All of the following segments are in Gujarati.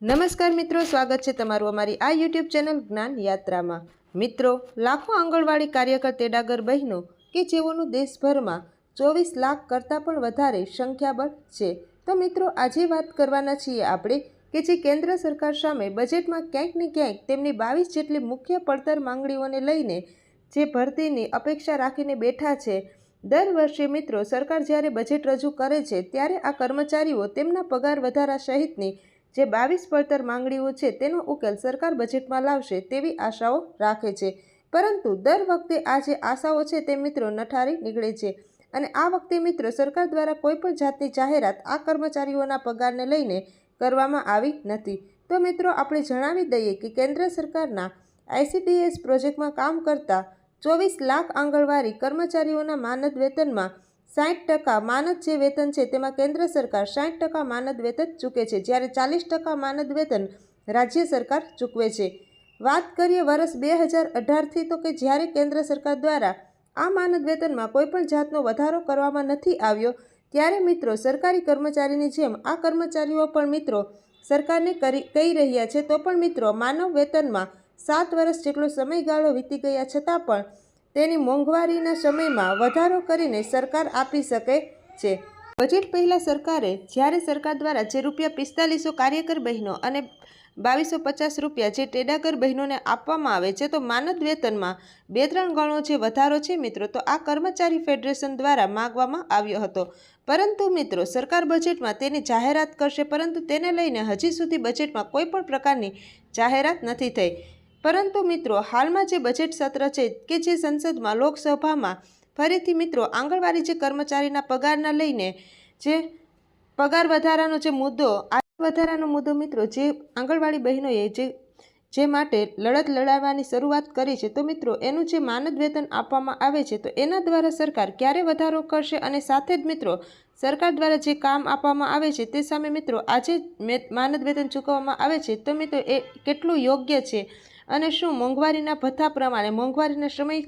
નમસ્કાર મિત્રો, સ્વાગત છે તમારું અમારી આ યુટ્યુબ ચેનલ જ્ઞાન યાત્રામાં. મિત્રો, લાખો આંગણવાડી કાર્યકર તેડાગર બહેનો કે જેઓનું દેશભરમાં ચોવીસ લાખ કરતાં પણ વધારે સંખ્યાબળ છે. તો મિત્રો, આજે વાત કરવાના છીએ આપણે કે જે કેન્દ્ર સરકાર સામે બજેટમાં ક્યાંક ને ક્યાંક તેમની બાવીસ જેટલી મુખ્ય પડતર માંગણીઓને લઈને જે ભરતીની અપેક્ષા રાખીને બેઠા છે. દર વર્ષે મિત્રો, સરકાર જ્યારે બજેટ રજૂ કરે છે, ત્યારે આ કર્મચારીઓ તેમના પગાર વધારા સહિતની જે બાવીસ પડતર માંગણીઓ છે તેનો ઉકેલ સરકાર બજેટમાં લાવશે તેવી આશાઓ રાખે છે. પરંતુ દર વખતે આ જે આશાઓ છે તે મિત્રો નઠારી નીકળે છે અને આ વખતે મિત્રો સરકાર દ્વારા કોઈપણ જાતની જાહેરાત આ કર્મચારીઓના પગારને લઈને કરવામાં આવી નથી. તો મિત્રો આપણે જણાવી દઈએ કે કેન્દ્ર સરકારના આઈસીડીએસ પ્રોજેક્ટમાં કામ કરતા ચોવીસ લાખ આંગણવાડી કર્મચારીઓના માનદ વેતનમાં સાઠ ટકા માનદ જે વેતન છે તેમાં કેન્દ્ર સરકાર સાઠ ટકા માનદ વેતન ચૂકે છે. જ્યારે ચાલીસ ટકા માનદ વેતન રાજ્ય સરકાર ચૂકવે છે. વાત કરીએ વર્ષ બે હજાર અઢારથી તો કે જ્યારે કેન્દ્ર સરકાર દ્વારા આ માનદ વેતનમાં કોઈપણ જાતનો વધારો કરવામાં નથી આવ્યો, ત્યારે મિત્રો સરકારી કર્મચારીની જેમ આ કર્મચારીઓ પણ મિત્રો સરકારને કરી, કહી રહ્યા છે, તો પણ મિત્રો માનવ વેતનમાં સાત વર્ષ જેટલો સમયગાળો વીતી ગયા છતાં પણ તેની મોંઘવારીના સમયમાં વધારો કરીને સરકાર આપી શકે છે. બજેટ પહેલાં સરકારે, જ્યારે સરકાર દ્વારા જે રૂપિયા પિસ્તાલીસો કાર્યકર બહેનો અને બાવીસો પચાસ રૂપિયા જે ટેડાગર બહેનોને આપવામાં આવે છે, તો માનદ વેતનમાં બે ત્રણ ગણો જે વધારો છે મિત્રો, તો આ કર્મચારી ફેડરેશન દ્વારા માગવામાં આવ્યો હતો. પરંતુ મિત્રો, સરકાર બજેટમાં તેની જાહેરાત કરશે, પરંતુ તેને લઈને હજી સુધી બજેટમાં કોઈ પણ પ્રકારની જાહેરાત નથી થઈ. પરંતુ મિત્રો, હાલમાં જે બજેટ સત્ર છે કે જે સંસદમાં લોકસભામાં ફરીથી મિત્રો આંગણવાડી જે કર્મચારીના પગારના લઈને જે પગાર વધારાનો જે મુદ્દો આ વધારાનો મુદ્દો મિત્રો, જે આંગણવાડી બહેનોએ જે જે માટે લડત લડાવવાની શરૂઆત કરી છે, તો મિત્રો એનું જે માનદ વેતન આપવામાં આવે છે, તો એના દ્વારા સરકાર ક્યારે વધારો કરશે અને સાથે જ મિત્રો સરકાર દ્વારા જે કામ આપવામાં આવે છે તે સામે મિત્રો આજે માનદ વેતન ચૂકવવામાં આવે છે, તો મિત્રો એ કેટલું યોગ્ય છે? અને શું, મોંઘવારીના ભથ્થા પ્રમાણે મોંઘવારીના સમય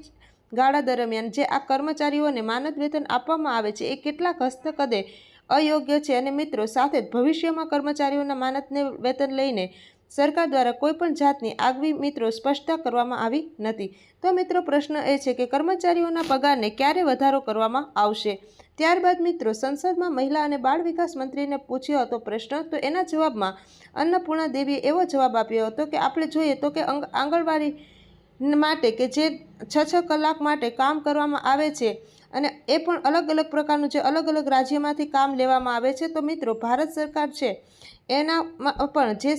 ગાળા દરમિયાન જે આ કર્મચારીઓને માનદ વેતન આપવામાં આવે છે, એ કેટલાક હસ્તકદે અયોગ્ય છે? અને મિત્રો, સાથે જ ભવિષ્યમાં કર્મચારીઓના માનદને વેતન લઈને સરકાર દ્વારા કોઈપણ જાતની આગવી મિત્રો સ્પષ્ટતા કરવામાં આવી નથી. તો મિત્રો, પ્રશ્ન એ છે કે કર્મચારીઓના પગારને ક્યારે વધારો કરવામાં આવશે? ત્યારબાદ મિત્રો, સંસદમાં મહિલા અને બાળ વિકાસ મંત્રીને પૂછ્યો હતો પ્રશ્ન, તો એના જવાબમાં અન્નપૂર્ણા દેવીએ એવો જવાબ આપ્યો હતો કે, આપણે જોઈએ તો કે આંગણવાડી માટે કે જે છ છ કલાક માટે કામ કરવામાં આવે છે અને એ પણ અલગ અલગ પ્રકારનું જે અલગ અલગ રાજ્યમાંથી કામ લેવામાં આવે છે. તો મિત્રો, ભારત સરકાર છે એનામાં પણ જે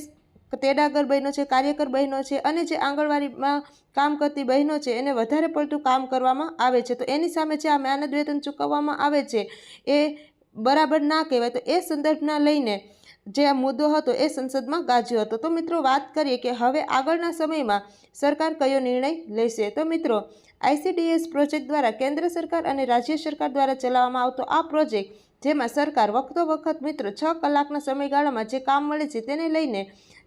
તેડાગર બહેનો છે, કાર્યકર બહેનો છે અને જે આંગણવાડીમાં કામ કરતી બહેનો છે, એને વધારે પડતું કામ કરવામાં આવે છે. તો એની સામે જે આ માનદ વેતન ચૂકવવામાં આવે છે, એ બરાબર ના કહેવાય. તો એ સંદર્ભના લઈને જે આ મુદ્દો હતો, એ સંસદમાં ગાજ્યો હતો. તો મિત્રો વાત કરીએ કે હવે આગળના સમયમાં સરકાર કયો નિર્ણય લેશે? તો મિત્રો આઈસીડીએસ પ્રોજેક્ટ દ્વારા કેન્દ્ર સરકાર અને રાજ્ય સરકાર દ્વારા ચલાવવામાં આવતો આ પ્રોજેક્ટ, જેમાં સરકાર વખતો વખત મિત્રો છ કલાકના સમયગાળામાં જે કામ મળે છે, તેને લઈને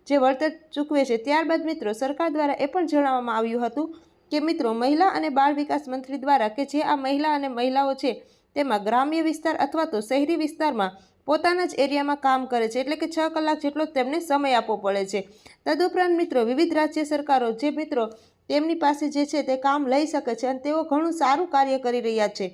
જે વળતર ચૂકવે છે. ત્યારબાદ મિત્રો, સરકાર દ્વારા એ પણ જણાવવામાં આવ્યું હતું કે મિત્રો, મહિલા અને બાળ વિકાસ મંત્રી દ્વારા કે જે આ મહિલા અને મહિલાઓ છે, તેમાં ગ્રામ્ય વિસ્તાર અથવા તો શહેરી વિસ્તારમાં પોતાના જ એરિયામાં કામ કરે છે. એટલે કે છ કલાક જેટલો તેમને સમય આપવો પડે છે. તદુપરાંત મિત્રો, વિવિધ રાજ્ય સરકારો જે મિત્રો તેમની પાસે જે છે તે કામ લઈ શકે છે અને તેઓ ઘણું સારું કાર્ય કરી રહ્યા છે.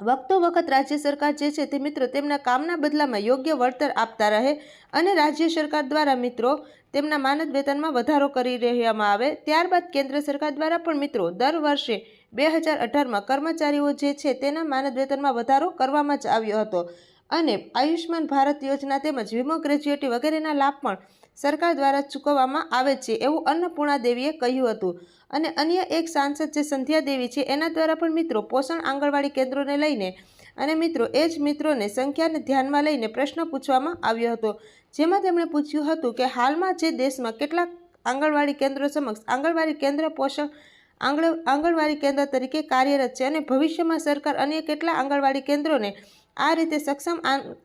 વખતો વખત રાજ્ય સરકાર જે છે તે મિત્રો તેમના કામના બદલામાં યોગ્ય વળતર આપતા રહે અને રાજ્ય સરકાર દ્વારા મિત્રો તેમના માનદ વેતનમાં વધારો કરી રહેવામાં આવે. ત્યારબાદ કેન્દ્ર સરકાર દ્વારા પણ મિત્રો દર વર્ષે બે હજાર અઢારમાં કર્મચારીઓ જે છે તેના માનદ વેતનમાં વધારો કરવામાં જ આવ્યો હતો. અને આયુષ્માન ભારત યોજના તેમજ વીમો ગ્રેજ્યુએટી વગેરેના લાભ પણ સરકાર દ્વારા ચૂકવવામાં આવે છે એવું અન્નપૂર્ણા દેવીએ કહ્યું હતું. અને અન્ય એક સાંસદ જે સંધ્યા દેવી છે, એના દ્વારા પણ મિત્રો પોષણ આંગણવાડી કેન્દ્રોને લઈને અને મિત્રો એ જ મિત્રોને સંખ્યાને ધ્યાનમાં લઈને પ્રશ્ન પૂછવામાં આવ્યો હતો. જેમાં તેમણે પૂછ્યું હતું કે હાલમાં જે દેશમાં કેટલાક આંગણવાડી કેન્દ્રો સમક્ષ આંગણવાડી કેન્દ્ર પોષણ આંગણ, આંગણવાડી કેન્દ્ર તરીકે કાર્યરત છે અને ભવિષ્યમાં સરકાર અન્ય કેટલા આંગણવાડી કેન્દ્રોને આ રીતે સક્ષમ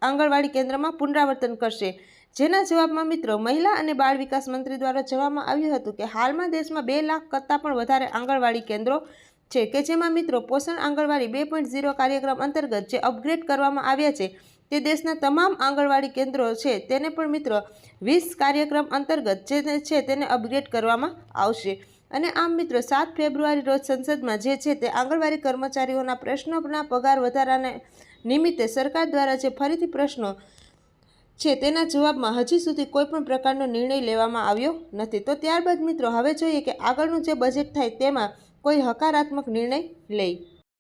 આંગણવાડી કેન્દ્રમાં પુનરાવર્તન કરશે. જેના જવાબમાં મિત્રો મહિલા અને બાળ વિકાસ મંત્રી દ્વારા જવામાં આવ્યું હતું કે હાલમાં દેશમાં બે લાખ કરતાં પણ વધારે આંગણવાડી કેન્દ્રો છે કે જેમાં મિત્રો પોષણ આંગણવાડી બે પોઈન્ટ ઝીરો કાર્યક્રમ અંતર્ગત જે અપગ્રેડ કરવામાં આવ્યા છે તે દેશના તમામ આંગણવાડી કેન્દ્રો છે તેને પણ મિત્રો વીસ કાર્યક્રમ અંતર્ગત જે છે તેને અપગ્રેડ કરવામાં આવશે. અને આમ મિત્રો સાત ફેબ્રુઆરી રોજ સંસદમાં જે છે તે આંગણવાડી કર્મચારીઓના પ્રશ્નોના પગાર વધારાને નિમિત્તે સરકાર દ્વારા જે ફરીથી પ્રશ્નો છે તેના જવાબમાં હજી સુધી કોઈ પણ પ્રકારનો નિર્ણય લેવામાં આવ્યો નથી. તો ત્યારબાદ મિત્રો, હવે જોઈએ કે આગળનું જે બજેટ થાય તેમાં કોઈ હકારાત્મક નિર્ણય લે.